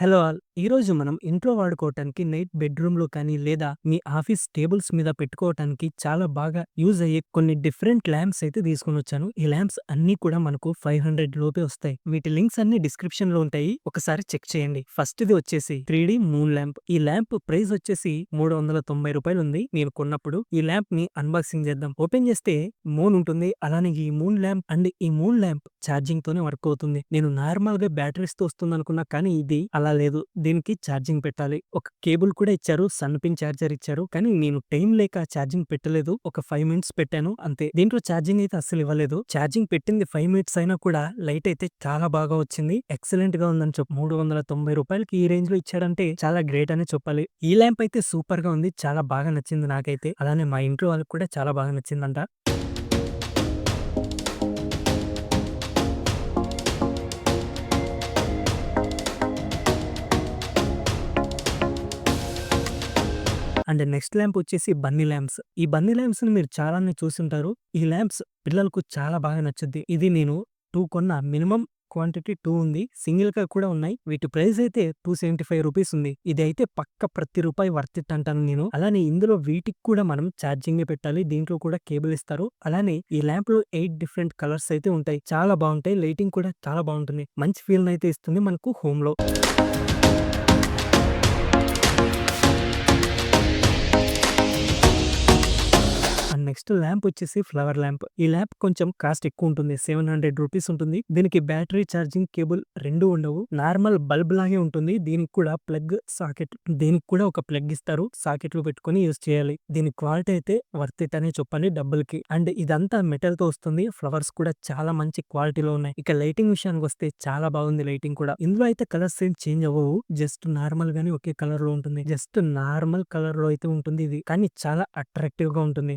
Hello all. ఈరోజు మనం ఇంట్లో వాడుకోవటానికి నైట్ బెడ్రూమ్లో కానీ లేదా మీ ఆఫీస్ టేబుల్స్ మీద పెట్టుకోవటానికి చాలా బాగా యూజ్ అయ్యే కొన్ని డిఫరెంట్ ల్యాంప్స్ అయితే తీసుకుని వచ్చాను. ఈ ల్యాంప్స్ అన్ని కూడా మనకు ఫైవ్ హండ్రెడ్ లోపే వస్తాయి. వీటి లింక్స్ అన్ని డిస్క్రిప్షన్లో ఉంటాయి. ఒకసారి చెక్ చేయండి. ఫస్ట్ ఇది వచ్చేసి త్రీ డి మూన్ ల్యాంప్. ఈ ల్యాంప్ ప్రైస్ వచ్చేసి మూడు వందల తొంభై రూపాయలు ఉంది. నేను కొన్నప్పుడు ఈ ల్యాంప్ని అన్బాక్సింగ్ చేద్దాం. ఓపెన్ చేస్తే మూన్ ఉంటుంది. అలానే ఈ మూన్ ల్యాంప్ అండ్ ఈ మూన్ ల్యాంప్ ఛార్జింగ్ తోనే వర్క్ అవుతుంది. నేను నార్మల్గా బ్యాటరీస్తో వస్తుంది అనుకున్నా కానీ ఇది అలా లేదు? దీనికి ఛార్జింగ్ పెట్టాలి. ఒక కేబుల్ కూడా ఇచ్చారు. సన్ పిన్ ఛార్జర్ ఇచ్చారు. కానీ నేను టైం లేక ఛార్జింగ్ పెట్టలేదు. ఒక ఫైవ్ మినిట్స్ పెట్టాను. అంతే. దీంట్లో ఛార్జింగ్ అయితే అస్సలు ఇవ్వలేదు. ఛార్జింగ్ పెట్టింది ఫైవ్ మినిట్స్ అయినా కూడా లైట్ అయితే చాలా బాగా వచ్చింది. ఎక్సలెంట్గా ఉందని చెప్పు. మూడు వందల తొంభై రూపాయలకి ఈ రేంజ్లో ఇచ్చాడంటే చాలా గ్రేట్ అని చెప్పాలి. ఈ ల్యాంప్ అయితే సూపర్గా ఉంది. చాలా బాగా నచ్చింది నాకైతే. అలానే మా ఇంట్లో వాళ్ళకి కూడా చాలా బాగా నచ్చిందంట. అండ్ నెక్స్ట్ ల్యాంప్ వచ్చేసి బన్నీ ల్యాంప్స్. ఈ బన్నీ ల్యాంప్స్ని మీరు చాలానే చూసింటారు. ఈ ల్యాంప్స్ పిల్లలకు చాలా బాగా నచ్చుద్ది. ఇది నేను టూ కొన్న మినిమం క్వాంటిటీ టూ ఉంది. సింగిల్గా కూడా ఉన్నాయి. వీటి ప్రైస్ అయితే టూ సెవెంటీ ఫైవ్ రూపీస్ ఉంది. ఇది అయితే పక్క ప్రతి రూపాయి వర్తిట్ అంటాను నేను. అలానే ఇందులో వీటికి కూడా మనం ఛార్జింగ్ పెట్టాలి. దీంట్లో కూడా కేబుల్ ఇస్తారు. అలానే ఈ ల్యాంప్లో ఎయిట్ డిఫరెంట్ కలర్స్ అయితే ఉంటాయి. చాలా బాగుంటాయి. లైటింగ్ కూడా చాలా బాగుంటుంది. మంచి ఫీల్ అయితే ఇస్తుంది మనకు హోమ్లో నెక్స్ట్ ల్యాంప్ వచ్చేసి ఫ్లవర్ ల్యాంప్. ఈ ల్యాంప్ కొంచెం కాస్ట్ ఎక్కువ ఉంటుంది సెవెన్ హండ్రెడ్ రూపీస్ ఉంటుంది. దీనికి బ్యాటరీ ఛార్జింగ్ కేబుల్ రెండు ఉండవు. నార్మల్ బల్బ్ లాగే ఉంటుంది. దీనికి కూడా ప్లగ్ సాకెట్ దీనికి కూడా ఒక ప్లగ్ ఇస్తారు. సాకెట్లో పెట్టుకుని యూజ్ చేయాలి. దీని క్వాలిటీ అయితే వర్త్ ఇట్ అనే చెప్పండి డబ్బులకి. అండ్ ఇదంతా మెటల్తో వస్తుంది. ఫ్లవర్స్ కూడా చాలా మంచి క్వాలిటీలో ఉన్నాయి. ఇక లైటింగ్ విషయానికి వస్తే చాలా బాగుంది లైటింగ్ కూడా. ఇందులో అయితే కలర్స్ ఏం చేంజ్ అవ్వవు. జస్ట్ నార్మల్ గానీ ఒకే కలర్లో ఉంటుంది. జస్ట్ నార్మల్ కలర్లో అయితే ఉంటుంది ఇది. కానీ చాలా అట్రాక్టివ్గా ఉంటుంది.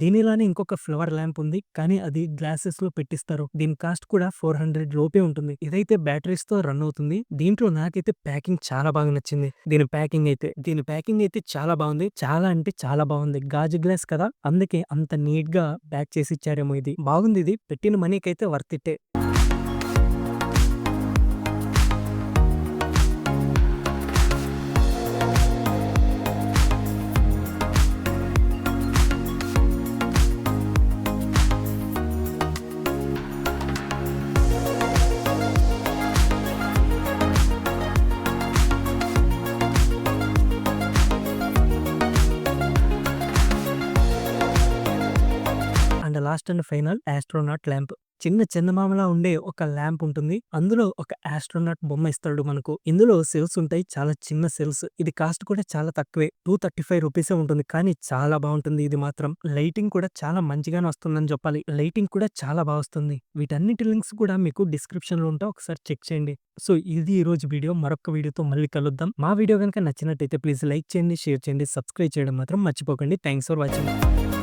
దీనిలానే ఇంకొక ఫ్లవర్ ల్యాంప్ ఉంది. కానీ అది గ్లాసెస్లో పెట్టిస్తారు. దీని కాస్ట్ కూడా ఫోర్ హండ్రెడ్ లోపే ఉంటుంది. ఇదైతే బ్యాటరీస్తో రన్ అవుతుంది. దీంట్లో నాకైతే ప్యాకింగ్ చాలా బాగా నచ్చింది. దీని ప్యాకింగ్ అయితే దీని ప్యాకింగ్ అయితే చాలా బాగుంది. చాలా అంటే చాలా బాగుంది. గాజు గ్లాస్ కదా? అందుకే అంత నీట్గా ప్యాక్ చేసి ఇచ్చారేమో ఇది. బాగుంది ఇది. పెట్టిన మనీకి అయితే వర్త్ ఇట్టే last and final astronaut lamp. చిన్న చందమామలా ఉండే ఒక ల్యాంప్ ఉంటుంది. అందులో ఒక ఆస్ట్రోనాట్ బొమ్మ ఇస్తాడు మనకు. ఇందులో సెల్స్ ఉంటాయి. చాలా చిన్న సెల్స్. ఇది కాస్ట్ కూడా చాలా తక్కువే. టూ థర్టీ ఫైవ్ రూపీసే ఉంటుంది. కానీ చాలా బాగుంటుంది ఇది మాత్రం. లైటింగ్ కూడా చాలా మంచిగానే వస్తుందని చెప్పాలి. లైటింగ్ కూడా చాలా బాగా వస్తుంది. వీటన్నిటి లింక్స్ కూడా మీకు డిస్క్రిప్షన్లో ఉంటా ఒకసారి చెక్ చేయండి. సో ఇది ఈ రోజు వీడియో. మరొక వీడియోతో మళ్ళీ కలుద్దాం. మా వీడియో కనుక నచ్చినట్టయితే ప్లీజ్ లైక్ చేయండి షేర్ చేయండి సబ్స్క్రైబ్ చేయడం మాత్రం మర్చిపోకండి. Thanks for watching.